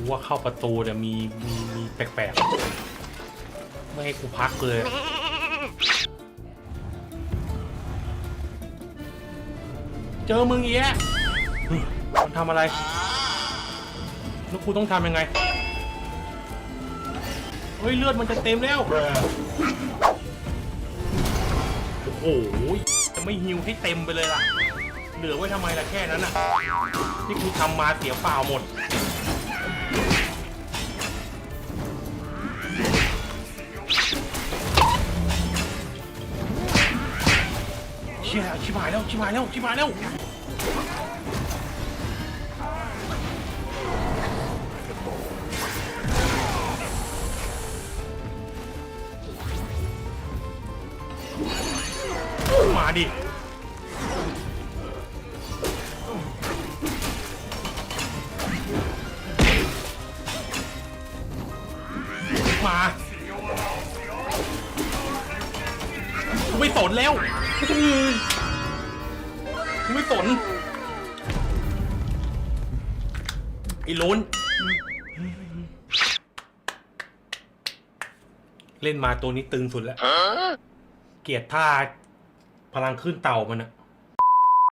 กูว่าเข้าประตูเนี่ยมีมีมีแปลกๆ ไม่ให้กูพักเลยเจอมึงอีกแล้วเฮ้ยมันทำอะไรแล้วกูต้องทำยังไง เฮ้ย เลือดมันจะเต็มแล้ว โอ้โห จะไม่ฮิวให้เต็มไปเลยล่ะ เหลือไว้ทำไมล่ะแค่นั้นน่ะ นี่กูทำมาเสียเปล่าหมด เชี่ยชิบหายแล้วชิบหายแล้วชิบหายแล้วมาดิมา กูไม่สนแล้วกูไม่สนไอ้ล้นเล่นมาตัวนี้ตึงสุดแล้ว เกลียดท่าพลังขึ้นเต่ามันอะ